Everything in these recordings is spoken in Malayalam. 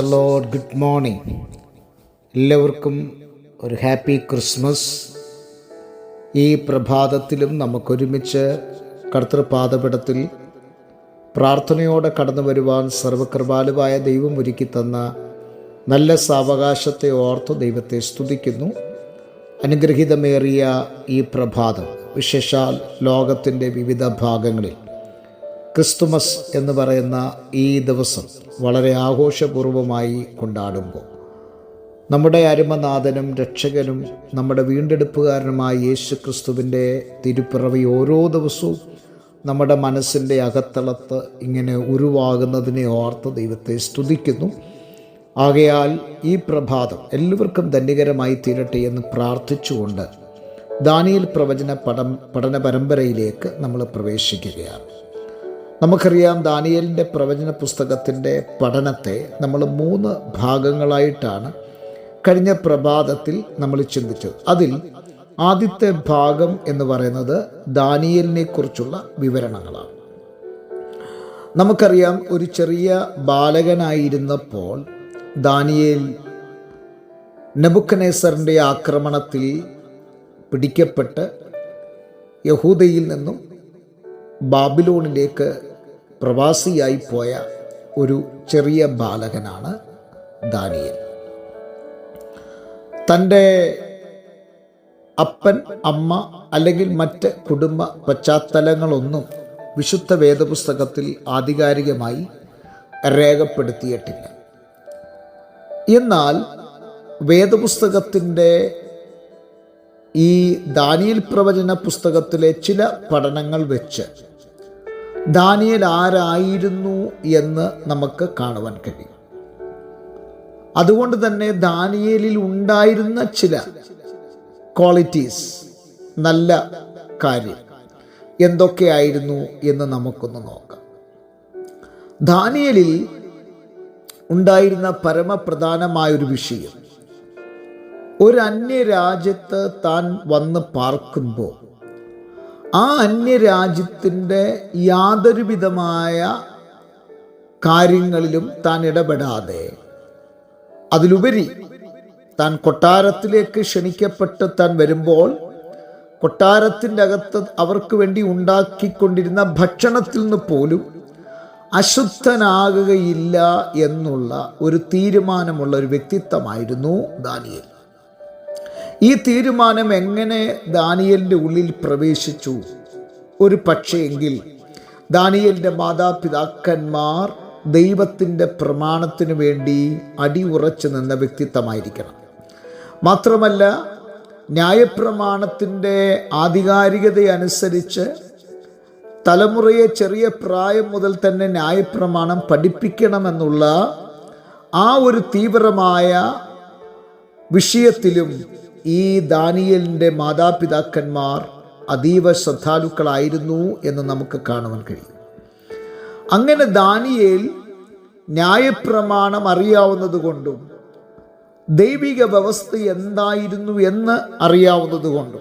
ലോഡ് ഗുഡ് മോർണിംഗ് എല്ലാവർക്കും ഒരു ഹാപ്പി ക്രിസ്മസ്. ഈ പ്രഭാതത്തിലും നമുക്കൊരുമിച്ച് കർത്തൃപാദപീഠത്തിൽ പ്രാർത്ഥനയോടെ കടന്നു വരുവാൻ സർവകൃപാലുവായ ദൈവം ഒരുക്കി തന്ന നല്ല സാവകാശത്തെ ഓർത്ത് ദൈവത്തെ സ്തുതിക്കുന്നു. അനുഗ്രഹീതമേറിയ ഈ പ്രഭാതം. വിശേഷാൽ ലോകത്തിന്റെ വിവിധ ഭാഗങ്ങളിൽ. ക്രിസ്തുമസ് എന്ന് പറയുന്ന ഈ ദിവസം വളരെ ആഘോഷപൂർവമായി കൊണ്ടാടുമ്പോൾ നമ്മുടെ അരുമനാഥനും രക്ഷകനും നമ്മുടെ വീണ്ടെടുപ്പുകാരനുമായ യേശു ക്രിസ്തുവിന്റെ തിരുപ്പിറവി ഓരോ ദിവസവും നമ്മുടെ മനസ്സിന്റെ അകത്തളത്ത് ഇങ്ങനെ ഉരുവാകുന്നതിനെ ഓർത്ത് ദൈവത്തെ സ്തുതിക്കുന്നു. ആകയാൽ ഈ പ്രഭാതം എല്ലാവർക്കും ധന്യകരമായി തീരട്ടെ എന്ന് പ്രാർത്ഥിച്ചുകൊണ്ട് ദാനിയൽ പ്രവചന പഠം പഠന പരമ്പരയിലേക്ക് നമ്മൾ പ്രവേശിക്കുകയാണ്. നമുക്കറിയാം ദാനിയലിന്റെ പ്രവചന പുസ്തകത്തിന്റെ പഠനത്തെ നമ്മൾ മൂന്ന് ഭാഗങ്ങളായിട്ടാണ് കഴിഞ്ഞ പ്രഭാതത്തിൽ നമ്മൾ ചിന്തിച്ചത്. അതിൽ ആദ്യത്തെ ഭാഗം എന്ന് പറയുന്നത് ദാനിയലിനെ കുറിച്ചുള്ള വിവരണങ്ങളാണ്. നമുക്കറിയാം ഒരു ചെറിയ ബാലകനായിരുന്നപ്പോൾ ദാനിയേൽ നബുക്കനേസറിന്റെ ആക്രമണത്തിൽ പിടിക്കപ്പെട്ട് യഹൂദയിൽ നിന്നും ബാബിലോണിലേക്ക് പ്രവാസിയായി പോയ ഒരു ചെറിയ ബാലകനാണ് ദാനിയൽ. തന്റെ അപ്പൻ അമ്മ അല്ലെങ്കിൽ മറ്റ് കുടുംബ പശ്ചാത്തലങ്ങളൊന്നും വിശുദ്ധ വേദപുസ്തകത്തിൽ ആധികാരികമായി രേഖപ്പെടുത്തിയിട്ടില്ല. എന്നാൽ വേദപുസ്തകത്തിന്റെ ഈ ദാനിയൽ പ്രവചന പുസ്തകത്തിലെ ചില പഠനങ്ങൾ വെച്ച് ദാനിയൽ ആരായിരുന്നു എന്ന് നമുക്ക് കാണുവാൻ കഴിയും. അതുകൊണ്ട് തന്നെ ദാനിയലിൽ ഉണ്ടായിരുന്ന ചില ക്വാളിറ്റീസ് നല്ല കാര്യം എന്തൊക്കെയായിരുന്നു എന്ന് നമുക്കൊന്ന് നോക്കാം. ദാനിയലിൽ ഉണ്ടായിരുന്ന പരമപ്രധാനമായൊരു വിഷയം ഒരു അന്യരാജ്യത്ത് താൻ വന്ന് പാർക്കുമ്പോൾ ആ അന്യരാജ്യത്തിന്റെ യാതൊരുവിധമായ കാര്യങ്ങളിലും താൻ ഇടപെടാതെ അതിലുപരി താൻ കൊട്ടാരത്തിലേക്ക് ക്ഷണിക്കപ്പെട്ട് താൻ വരുമ്പോൾ കൊട്ടാരത്തിന്റെ അകത്ത് അവർക്ക് വേണ്ടി ഉണ്ടാക്കിക്കൊണ്ടിരുന്ന ഭക്ഷണത്തിൽ നിന്ന് പോലും അശുദ്ധനാകുകയില്ല എന്നുള്ള ഒരു തീരുമാനമുള്ള ഒരു വ്യക്തിത്വമായിരുന്നു ദാനിയൽ. ഈ തീരുമാനം എങ്ങനെ ദാനിയലിന്റെ ഉള്ളിൽ പ്രവേശിച്ചു? ഒരു പക്ഷേയെങ്കിൽ ദാനിയലിന്റെ മാതാപിതാക്കന്മാർ ദൈവത്തിന്റെ പ്രമാണത്തിന് വേണ്ടി അടിയുറച്ചു നിന്ന വ്യക്തിത്വമായിരിക്കണം. മാത്രമല്ല ന്യായപ്രമാണത്തിന്റെ ആധികാരികതയനുസരിച്ച് തലമുറയെ ചെറിയ പ്രായം മുതൽ തന്നെ ന്യായപ്രമാണം പഠിപ്പിക്കണമെന്നുള്ള ആ ഒരു തീവ്രമായ വിഷയത്തിലും ഈ ദാനിയലിന്റെ മാതാപിതാക്കന്മാർ അതീവ ശ്രദ്ധാലുക്കളായിരുന്നു എന്ന് നമുക്ക് കാണുവാൻ കഴിയും. അങ്ങനെ ദാനിയേൽ ന്യായപ്രമാണം അറിയാവുന്നതുകൊണ്ടും ദൈവിക വ്യവസ്ഥ എന്തായിരുന്നു എന്ന് അറിയാവുന്നതുകൊണ്ടും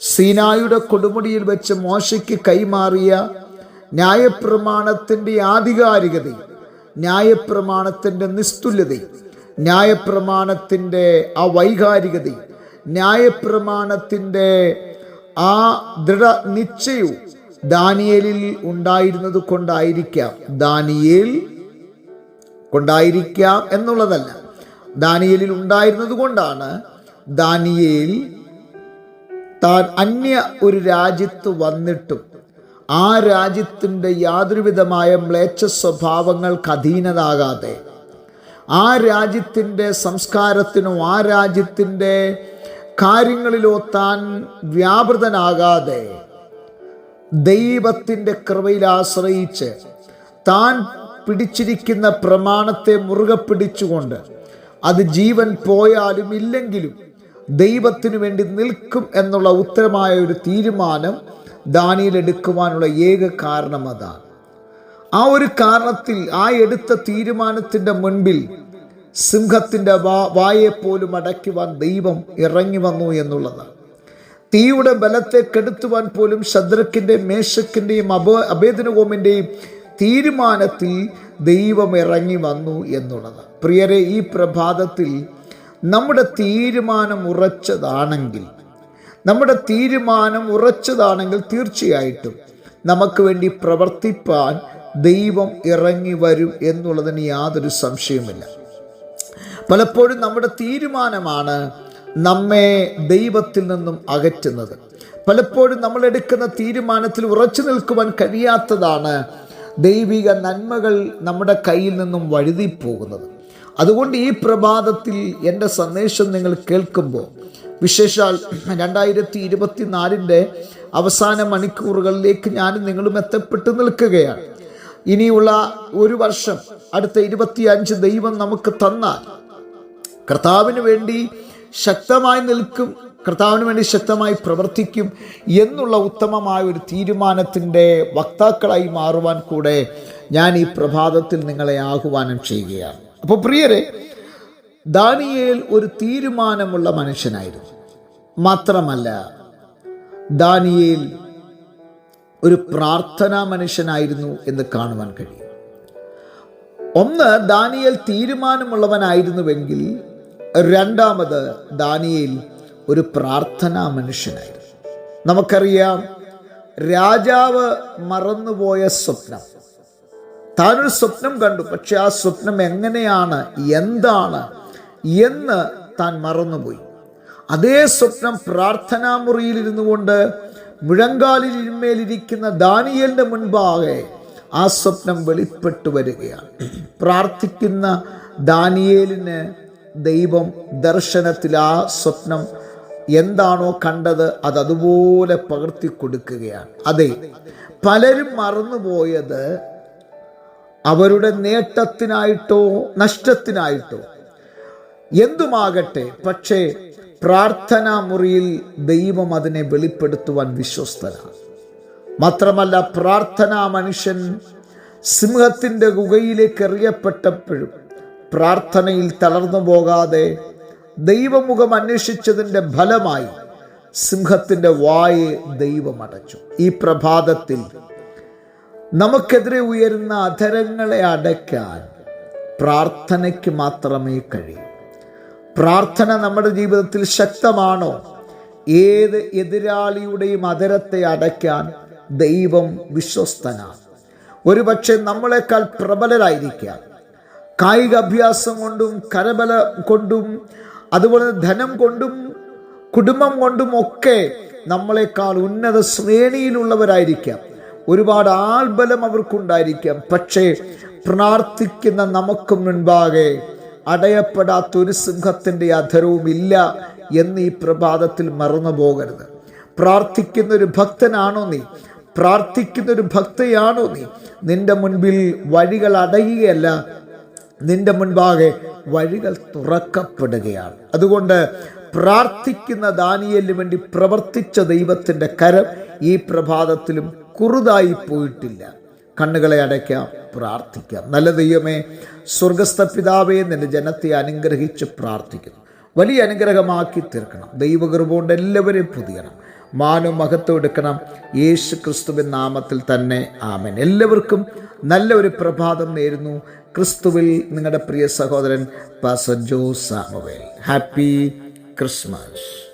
സീനായുടെ കൊടുമുടിയിൽ വെച്ച് മോശയ്ക്ക് കൈമാറിയ ന്യായപ്രമാണത്തിന്റെ ആധികാരികതയും ന്യായപ്രമാണത്തിന്റെ നിസ്തുല്യതയും ന്യായപ്രമാണത്തിന്റെ ആ വൈകാരികതയും ന്യായപ്രമാണത്തിന്റെ ആ ദൃഢ നിശ്ചയവും ദാനിയലിൽ ഉണ്ടായിരുന്നത് കൊണ്ടായിരിക്കാം. ദാനിയേൽ കൊണ്ടായിരിക്കാം എന്നുള്ളതല്ല. ദാനിയലിൽ ഉണ്ടായിരുന്നത് കൊണ്ടാണ് ദാനിയേൽ താൻ അന്യ ഒരു രാജ്യത്ത് വന്നിട്ടും ആ രാജ്യത്തിന്റെ യാതൊരുവിധമായ മ്ലേച്ഛ സ്വഭാവങ്ങൾക്ക് അധീനതാകാതെ ആ രാജ്യത്തിന്റെ സംസ്കാരത്തിനോ ആ രാജ്യത്തിന്റെ കാര്യങ്ങളിലോ താൻ വ്യാപൃതനാകാതെ ദൈവത്തിന്റെ കൃപയിൽ ആശ്രയിച്ച് താൻ പിടിച്ചിരിക്കുന്ന പ്രമാണത്തെ മുറുകെ പിടിച്ചുകൊണ്ട് അത് ജീവൻ പോയാലും ഇല്ലെങ്കിലും ദൈവത്തിനു വേണ്ടി നിൽക്കും എന്നുള്ള ഉത്തരമായ ഒരു തീരുമാനം ദാനിയിൽ എടുക്കുവാനുള്ള ഏക കാരണം അതാണ്. ആ ഒരു കാരണത്തിൽ ആ എടുത്ത തീരുമാനത്തിന്റെ മുൻപിൽ സിംഹത്തിന്റെ വാ വായെപ്പോലും അടയ്ക്കുവാൻ ദൈവം ഇറങ്ങി വന്നു എന്നുള്ളതാണ്. തീയുടെ ബലത്തെ കെടുത്തുവാൻ പോലും ശദ്രക്കിന്റെയും മേശക്കിന്റെയും അബോ അഭേദനകോമിന്റെയും തീരുമാനത്തിൽ ദൈവം ഇറങ്ങി വന്നു എന്നുള്ളത് പ്രിയരെ ഈ പ്രഭാതത്തിൽ നമ്മുടെ തീരുമാനം ഉറച്ചതാണെങ്കിൽ നമ്മുടെ തീരുമാനം ഉറച്ചതാണെങ്കിൽ തീർച്ചയായിട്ടും നമുക്ക് വേണ്ടി പ്രവർത്തിപ്പാൻ ദൈവം ഇറങ്ങി വരും എന്നുള്ളതിന് യാതൊരു സംശയവുമില്ല. പലപ്പോഴും നമ്മുടെ തീരുമാനമാണ് നമ്മെ ദൈവത്തിൽ നിന്നും അകറ്റുന്നത്. പലപ്പോഴും നമ്മൾ എടുക്കുന്ന തീരുമാനത്തിൽ ഉറച്ചു നിൽക്കുവാൻ കഴിയാത്തതാണ് ദൈവിക നന്മകൾ നമ്മുടെ കയ്യിൽ നിന്നും വഴുതി വഴുതിപ്പോകുന്നത്. അതുകൊണ്ട് ഈ പ്രഭാതത്തിൽ എന്റെ സന്ദേശം നിങ്ങൾ കേൾക്കുമ്പോൾ വിശേഷാൽ രണ്ടായിരത്തി ഇരുപത്തിനാലിന്റെ അവസാന മണിക്കൂറുകളിലേക്ക് ഞാനും നിങ്ങളും എത്തപ്പെട്ടു നിൽക്കുകയാണ്. ഇനിയുള്ള ഒരു വർഷം അടുത്ത ഇരുപത്തിയഞ്ച് ദൈവം നമുക്ക് തന്നാൽ കർത്താവിന് വേണ്ടി ശക്തമായി നിൽക്കും കർത്താവിന് വേണ്ടി ശക്തമായി പ്രവർത്തിക്കും എന്നുള്ള ഉത്തമമായ ഒരു തീരുമാനത്തിന്റെ വക്താക്കളായി മാറുവാൻ കൂടെ ഞാൻ ഈ പ്രഭാതത്തിൽ നിങ്ങളെ ആഹ്വാനം ചെയ്യുകയാണ്. അപ്പോൾ പ്രിയരെ ദാനിയേൽ ഒരു തീരുമാനമുള്ള മനുഷ്യനായിരുന്നു. മാത്രമല്ല ദാനിയേൽ ഒരു പ്രാർത്ഥനാ മനുഷ്യനായിരുന്നു എന്ന് കാണുവാൻ കഴിയും. ഒന്ന് ദാനിയേൽ തീരുമാനമുള്ളവനായിരുന്നുവെങ്കിൽ രണ്ടാമത് ദാനിയേൽ ഒരു പ്രാർത്ഥനാ മനുഷ്യനായിരുന്നു. നമുക്കറിയാം രാജാവ് മറന്നുപോയ സ്വപ്നം. താനൊരു സ്വപ്നം കണ്ടു പക്ഷെ ആ സ്വപ്നം എങ്ങനെയാണ് എന്താണ് എന്ന് താൻ മറന്നുപോയി. അതേ സ്വപ്നം പ്രാർത്ഥനാ മുറിയിൽ മുറിയിലിരുന്നു കൊണ്ട് മുഴങ്കാലിന്മേലിരിക്കുന്ന ദാനിയലിന്റെ മുൻപാകെ ആ സ്വപ്നം വെളിപ്പെട്ടു വരികയാണ്. പ്രാർത്ഥിക്കുന്ന ദാനിയേലിന് ദൈവം ദർശനത്തിൽ ആ സ്വപ്നം എന്താണോ കണ്ടത് അത് അതുപോലെ പകർത്തി കൊടുക്കുകയാണ്. അതെ പലരും മറന്നുപോയത് അവരുടെ നേട്ടത്തിനായിട്ടോ നഷ്ടത്തിനായിട്ടോ. എന്തുമാകട്ടെ പക്ഷേ പ്രാർത്ഥനാ മുറിയിൽ ദൈവം അതിനെ വെളിപ്പെടുത്തുവാൻ വിശ്വസ്തനാണ്. മാത്രമല്ല പ്രാർത്ഥനാ മനുഷ്യൻ സിംഹത്തിന്റെ ഗുഹയിലേക്ക് എറിയപ്പെട്ടപ്പോഴും പ്രാർത്ഥനയിൽ തളർന്നു പോകാതെ ദൈവമുഖം അന്വേഷിച്ചതിന്റെ ഫലമായി സിംഹത്തിന്റെ വായെ ദൈവം അടച്ചു. ഈ പ്രഭാതത്തിൽ നമുക്കെതിരെ ഉയരുന്ന അധരങ്ങളെ അടയ്ക്കാൻ പ്രാർത്ഥനയ്ക്ക് മാത്രമേ കഴിയൂ. പ്രാർത്ഥന നമ്മുടെ ജീവിതത്തിൽ ശക്തമാണോ? ഏത് എതിരാളിയുടെയും അതരത്തെ അടയ്ക്കാൻ ദൈവം വിശ്വസ്തനാണ്. ഒരുപക്ഷെ നമ്മളെക്കാൾ പ്രബലരായിരിക്കാം. കായിക അഭ്യാസം കൊണ്ടും കരബല കൊണ്ടും അതുപോലെ ധനം കൊണ്ടും കുടുംബം കൊണ്ടും ഒക്കെ നമ്മളെക്കാൾ ഉന്നത ശ്രേണിയിലുള്ളവരായിരിക്കാം. ഒരുപാട് ആൾബലം അവർക്കുണ്ടായിരിക്കാം. പക്ഷേ പ്രാർത്ഥിക്കുന്ന നമുക്ക് മുൻപാകെ അടയപ്പെടാത്ത ഒരു സിംഹത്തിന്റെ അധരവും ഇല്ല എന്ന് ഈ പ്രഭാതത്തിൽ മറന്നു പോകരുത് പ്രാർത്ഥിക്കുന്ന ഒരു ഭക്തനാണോ നീ? പ്രാർത്ഥിക്കുന്ന ഒരു ഭക്തയാണോ നീ? നിന്റെ മുൻപിൽ വഴികൾ അടയുകയല്ല നിന്റെ മുൻപാകെ വഴികൾ തുറക്കപ്പെടുകയാണ്. അതുകൊണ്ട് പ്രാർത്ഥിക്കുന്ന ദാനിയലിന് വേണ്ടി പ്രവർത്തിച്ച ദൈവത്തിന്റെ കരം ഈ പ്രഭാതത്തിലും കുറുതായി പോയിട്ടില്ല. കണ്ണുകളെ അടയ്ക്കാം പ്രാർത്ഥിക്കാം. നല്ല ദൈവമേ സ്വർഗസ്ഥ പിതാവേ നിന്റെ ജനത്തെ അനുഗ്രഹിച്ച് പ്രാർത്ഥിക്കുന്നു. വലിയ അനുഗ്രഹമാക്കി തീർക്കണം. ദൈവകൃപ എല്ലാവരെയും പുതിയണം. മാനവും മഹത്വം എടുക്കണം. യേശു ക്രിസ്തുവിൻ നാമത്തിൽ തന്നെ ആമൻ. എല്ലാവർക്കും നല്ല ഒരു പ്രഭാതം നേരുന്നു. ക്രിസ്തുവിൽ നിങ്ങളുടെ പ്രിയ സഹോദരൻ പാസ ജോ സാമുവേൽ. Happy Christmas.